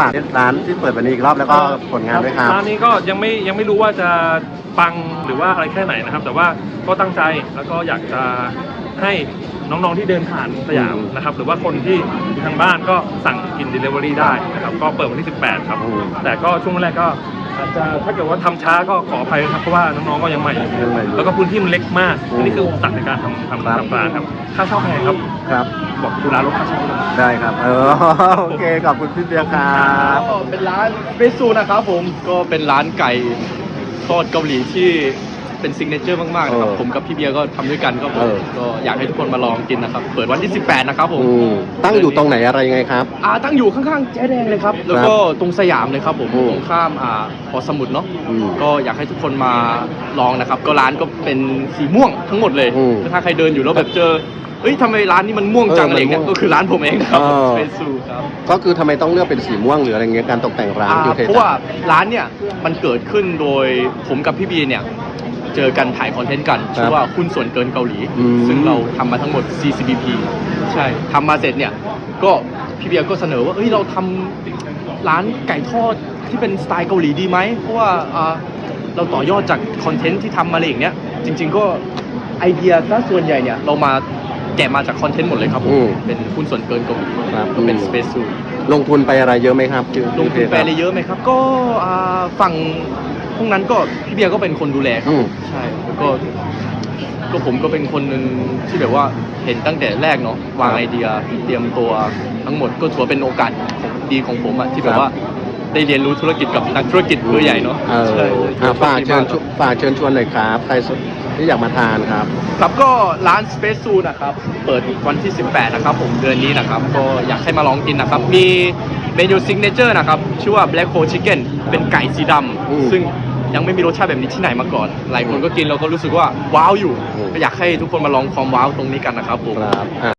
ฝากร้านที่เปิดวันนี้อีกรอบแล้วก็ผลงานด้วยครับร้านนี้ก็ยังไม่ยังไม่รู้ว่าจะปังหรือว่าอะไรแค่ไหนนะครับ แต่ว่าก็ตั้งใจแล้วก็อยากจะให้น้องๆที่เดินผ่านสยามอืมนะครับ หรือว่าคนที่อยู่ทางบ้านก็สั่งกิน Delivery ได้นะครับ ก็เปิดวันที่ 18 ครับอืมแต่ก็ช่วงแรกก็ อาจจะถ้าเกิดว่าทำช้าก็ขออภัยนะครับเพราะว่าน้องๆก็ยังใหม่อยู่ยังใหม่อยู่แล้วก็พื้นที่มันเล็กมากอืมอันนี้คืออุปสรรคในการทำทำครับ ทำร้านครับค่าเช่าแพงครับครับ บอกจุฬาลดค่าเช่าด้วยได้ครับ เออ โอเค ขอบคุณพี่เบียร์ครับ ก็เป็นร้านเฟซูนะครับผมก็เป็นร้านไก่ทอดเกาหลีที่ เป็นซิงเกิลเจอร์มากๆนะครับ เออผมกับพี่เบียร์ก็ทำด้วยกันครับผเอมอก็อยากให้ทุกคนมาลองกินนะครับ เปิดวันที่ 18 นะครับผมอืมตั้งอยู่ตรงไหนอะไรยังไงครับ อ่าตั้งอยู่ข้างๆเจ๊แดงเลยครับ แล้วก็ตรงสยามเลยครับผมอืมตรงข้ามอ่าหอสมุดเนาะอืมก็อยากให้ทุกคนมาลองนะครับ ก็ร้านก็เป็นสีม่วงทั้งหมดเลย อืมถ้าใครเดินอยู่แล้วแบบเจอเอ้ยทำไมร้านนี้มันม่วงจังเอออะไรอย่างเงี้ยมันม่วงก็คือร้านผมเองนะครับเออเฟซูครับ ก็คือทำไมต้องเลือกเป็นสีม่วงหรืออะไรเงี้ยการตกแต่งร้านอ่าอยู่เทเพราะว่าร้านเนี่ยมันเกิดขึ้นโดยผมกับพี่บีเนี่ย เจอกันถ่ายคอนเทนต์กันชื่อว่าหุ้นส่วนเกินเกาหลี อืม ซึ่งเราทำมาทั้งหมด CCBP ใช่ทำมาเสร็จเนี่ย ก็พี่เบียร์ก็เสนอว่าเอ้ยเราทำร้านไก่ทอดที่เป็นสไตล์เกาหลีดีไหมเพราะว่าอ่าเราต่อยอดจากคอนเทนต์ที่ทำมาอะไรอย่างเนี้ยจริง ๆ ก็ไอเดียซะส่วนใหญ่เนี่ยเรามาแกะมาจากคอนเทนต์หมดเลยครับผมอืมเป็นหุ้นส่วนเกินเกาหลีครับ ก็เป็นอืม Space Zoo ลงทุนไปอะไรเยอะไหมครับลงทุนไปอะไรเยอะไหมครับ ก็อ่าฝั่งพ วกนั้นก็พี่เบียร์ก็เป็นคนดูแลครับอืม ใช่แล้วก็ ก็ผมก็เป็นคนหนึ่งที่แบบว่าเห็นตั้งแต่แรกเนาะวางไอเดียเตรียมตัวทั้งหมดก็ถือว่าเป็นโอกาสของดีของผมอะที่แบบว่าได้เรียนรู้ธุรกิจกับนักธุรกิจเบอร์ใหญ่เนาะเออใช่อะฝากเชิญชครัวบนฝากเชิญชวนหน่อยครับ ใครที่อยากมาทานครับ ครับก็ร้าน Space Zoo นะครับ เปิดวันที่ 18 นะครับ ผมเดือนนี้นะครับ ก็อยากให้มาลองกินนะครับ มีเมนูซิกเนเจอร์นะครับ ชื่อว่า Black Hole Chicken เป็นไก่สีดอืมำซึ่ง ยังไม่มีรสชาติแบบนี้ที่ไหนมาก่อน หลายคนก็กินแล้วก็รู้สึกว่าว้าวอยู่อืมก็อยากให้ทุกคนมาลองความว้าวตรงนี้กันนะครับผม ครับอะ